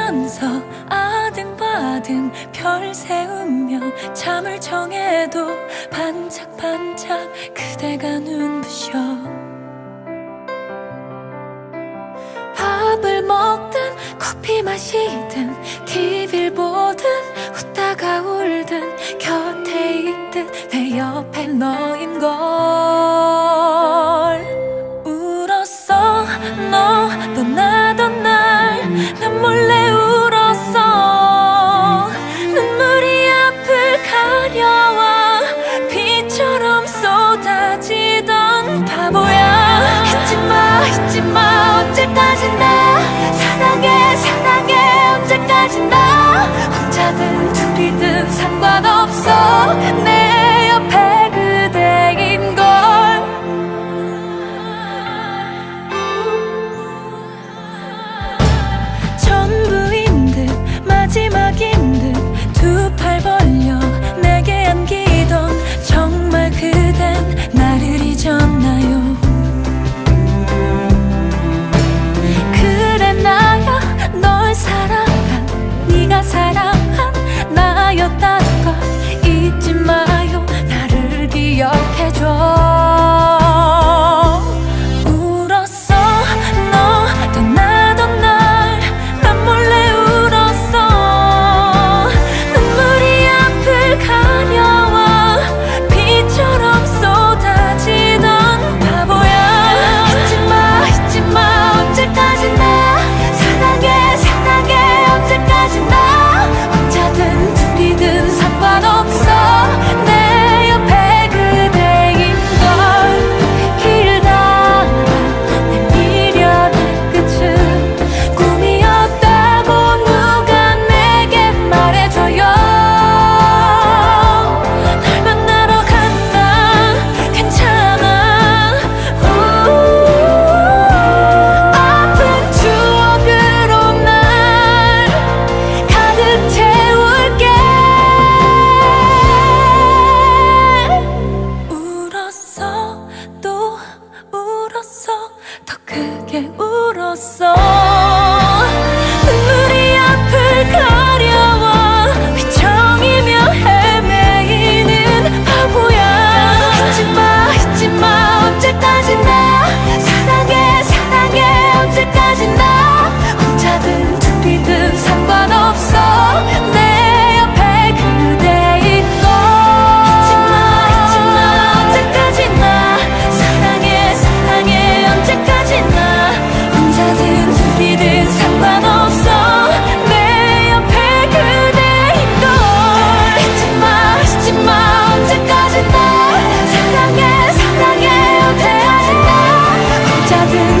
보면서 아등바등 별 세우며 잠을 정해도 반짝반짝 그대가 눈부셔. 밥을 먹든 커피 마시든 TV를 보든 웃다가 울든 곁에 있듯 내 옆에 너인 걸 걸었어. happens